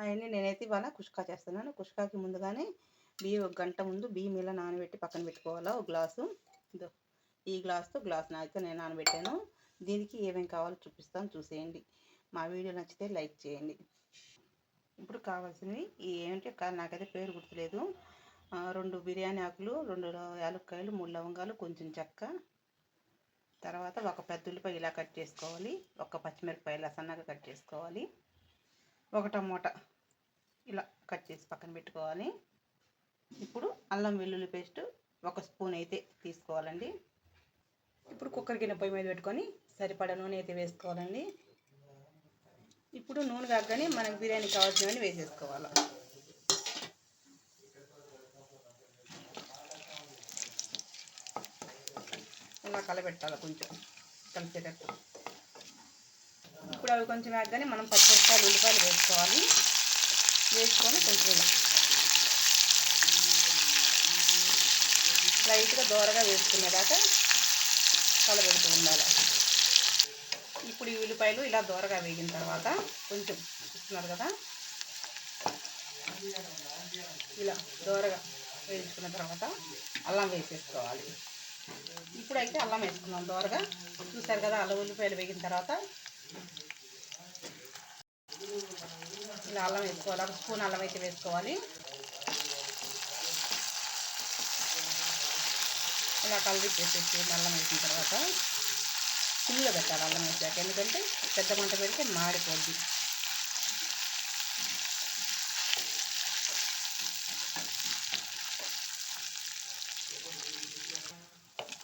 అవన్నీ నేనైతే ఇవాళ కుష్కా చేస్తున్నాను. కుష్కాకి ముందుగానే బియ్యం ఒక గంట ముందు బియ్యం ఇలా నానబెట్టి పక్కన పెట్టుకోవాలా ఒక గ్లాసు. ఈ గ్లాస్తో గ్లాస్ నాయితే నేను నానబెట్టాను. దీనికి ఏమేమి కావాలో చూపిస్తాను చూసేయండి. మా వీడియో నచ్చితే లైక్ చేయండి. ఇప్పుడు కావాల్సినవి ఏమిటి నాకైతే పేరు గుర్తులేదు. రెండు బిర్యానీ ఆకులు రెండు యాలక్కాయలు మూడు లవంగాలు కొంచెం చెక్క. తర్వాత ఒక పెద్ద ఉల్లిపాయ ఇలా కట్ చేసుకోవాలి. ఒక పచ్చిమిరపకాయ ఇలా సన్నగా కట్ చేసుకోవాలి. ఒక టమోటా ఇలా కట్ చేసి పక్కన పెట్టుకోవాలి. ఇప్పుడు అల్లం వెల్లుల్లి పేస్ట్ ఒక స్పూన్ అయితే తీసుకోవాలండి. ఇప్పుడు కుక్కర్ గిన్నె పొయ్యి మీద పెట్టుకొని సరిపడా నూనె అయితే వేసుకోవాలండి. ఇప్పుడు నూనె కాగానే మనకు బిర్యానీ కావాల్సినవన్నీ వేసేసుకోవాలి. ఇలా కలబెట్టాలి కొంచెం కలిసేటట్టు. ఇప్పుడు అవి కొంచెం వేగగానే మనం పచ్చిమిరపకాయలు ఉల్లిపాయలు వేసుకోవాలి. వేసుకొని కొంచెం ఇలా లైట్గా దోరగా వేసుకునేదాకా కలబెడుతూ ఉండాలి. ఇప్పుడు ఈ ఉల్లిపాయలు ఇలా దోరగా వేగిన తర్వాత కొంచెం చూస్తున్నారు కదా? ఇలా దోరగా వేయించుకున్న తర్వాత అల్లం వేసేసుకోవాలి. ఇప్పుడైతే అల్లం వేసుకున్నాం దోరగా. చూసారు కదా అల్లం ఉల్లిపాయలు వేగిన తర్వాత ఇలా అల్లం వేసుకోవాలి. ఒక స్పూన్ అల్లం అయితే వేసుకోవాలి. ఇలా కలిపి చేసేసి అల్లం వేసిన తర్వాత ఫుల్గా పెట్టాలి అల్లం వేసాక. ఎందుకంటే పెద్ద మంట పెడితే మాడిపోద్ది.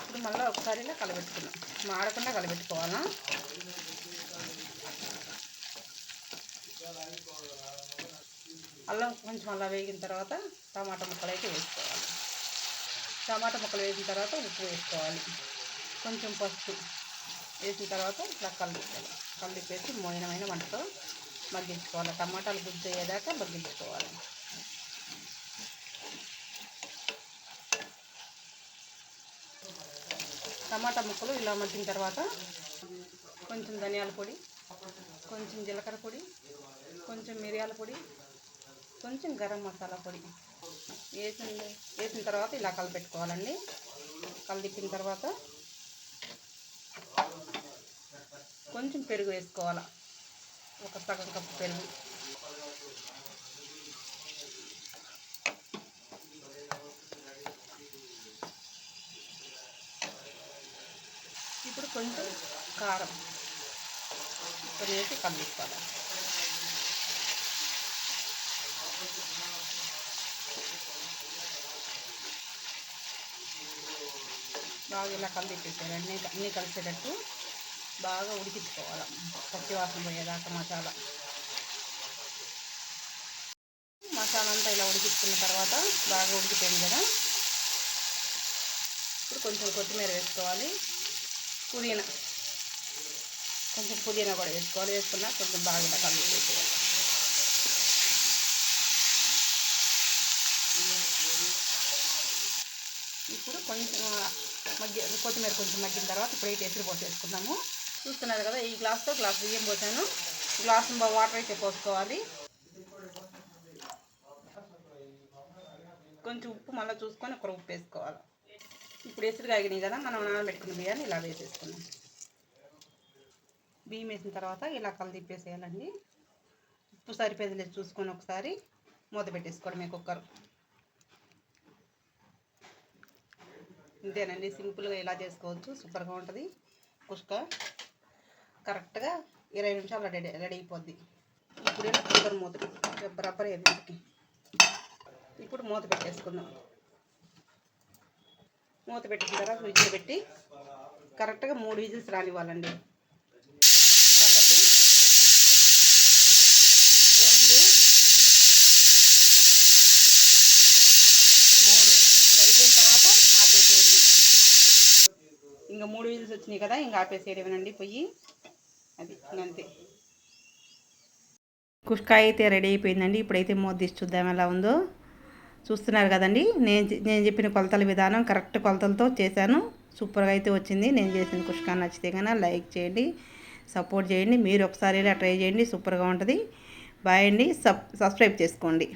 ఇప్పుడు మళ్ళీ ఒకసారి ఇలా కలబెట్టుకున్నాం మాడకుండా కలబెట్టుకోవాలా? అల్లం కొంచెం అలా వేగిన తర్వాత టమాటా ముక్కలు అయితే వేసుకోవాలి. టమాటా ముక్కలు వేసిన తర్వాత ఉప్పు వేసుకోవాలి. కొంచెం పసుపు వేసిన తర్వాత ఇట్లా కలిపేయాలి. కలిపేసి మోయినమైన వంటతో మగ్గించుకోవాలి. టమాటాలు గుజ్జు అయ్యేదాకా మగ్గించుకోవాలి. టమాటా ముక్కలు ఇలా మగ్గిన తర్వాత కొంచెం ధనియాల పొడి కొంచెం జీలకర్ర పొడి కొంచెం మిరియాల పొడి కొంచెం గరం మసాలా పొడి. వేసిన వేసిన తర్వాత ఇలా కలిపెట్టుకోవాలండి. కలిపిన తర్వాత కొంచెం పెరుగు వేసుకోవాలి. ఒక సగం కప్పు పెరుగు. ఇప్పుడు కొంచెం కారం. కొన్ని వేసి బాగా ఇలా కలిపేసారు అన్నీ అన్నీ కలిసేటట్టు బాగా ఉడికించుకోవాలి. పచ్చి వాసన పోయేదాకా మసాలా. మసాలా అంతా ఇలా ఉడికించుకున్న తర్వాత బాగా ఉడికిపోయింది కదా. ఇప్పుడు కొంచెం కొత్తిమీర వేసుకోవాలి. పుదీనా. కొంచెం పుదీనా కూడా వేసుకోవాలి వేసుకున్నా కొంచెం బాగా కలిపి కలిపేసుకోవాలి ఇప్పుడు కొంచెం మగ్గి కొత్తిమీర కొంచెం మగ్గిన తర్వాత ఇప్పుడు అయితే ఎసురు పోసేసుకుందాము. చూస్తున్నారు కదా ఈ గ్లాస్తో గ్లాస్ బియ్యం పోసాను. గ్లాస్ వాటర్ అయితే పోసుకోవాలి. కొంచెం ఉప్పు మళ్ళీ చూసుకొని ఒక ఉప్పు వేసుకోవాలి. ఇప్పుడు ఎసురు కాగినాయి కదా మనం నానబెట్టుకున్న బియ్యాన్ని ఇలా వేసేసుకున్నాం బియ్యం వేసిన తర్వాత ఇలా కలదిప్పేసేయాలండి ఉప్పు సరిపోయేది చూసుకొని ఒకసారి మూత పెట్టేసుకోవడమే కుక్కర్. ఇంతేనండి సింపుల్గా ఇలా చేసుకోవచ్చు సూపర్గా ఉంటుంది. కుష్క కరెక్ట్గా ఇరవై నిమిషాలు రెడీ రెడీ అయిపోద్ది. ఇప్పుడు కుక్కర్ మూత రబ్బర్ రబ్బర్ ఇప్పుడు మూత పెట్టేసుకుందాం. మూత పెట్టిన తర్వాత విజిల్ పెట్టి కరెక్ట్గా మూడు విజిల్స్ రానివ్వాలండి ఒకటి రెండు మూడు ఇంకా అయిపోయిన తర్వాత ఆపేసేయడం ఇంకా మూడు విజిల్స్ వచ్చినాయి కదా ఇంకా ఆపేసేయడమేనండి పొయ్యి. అది అంతే. కుష్కాయ అయితే రెడీ అయిపోయిందండి. ఇప్పుడైతే మూత చూద్దాం ఎలా ఉందో. చూస్తున్నారు కదండి నేను నేను చెప్పిన కొలతల విధానం కరెక్ట్ కొలతలతో చేశాను. సూపర్గా అయితే వచ్చింది. నేను చేసిన కుష్కా నచ్చితే కన్నా లైక్ చేయండి సపోర్ట్ చేయండి. మీరు ఒకసారి ఇలా ట్రై చేయండి సూపర్గా ఉంటుంది. బాయ్ అండి. సబ్ సబ్స్క్రైబ్ చేసుకోండి.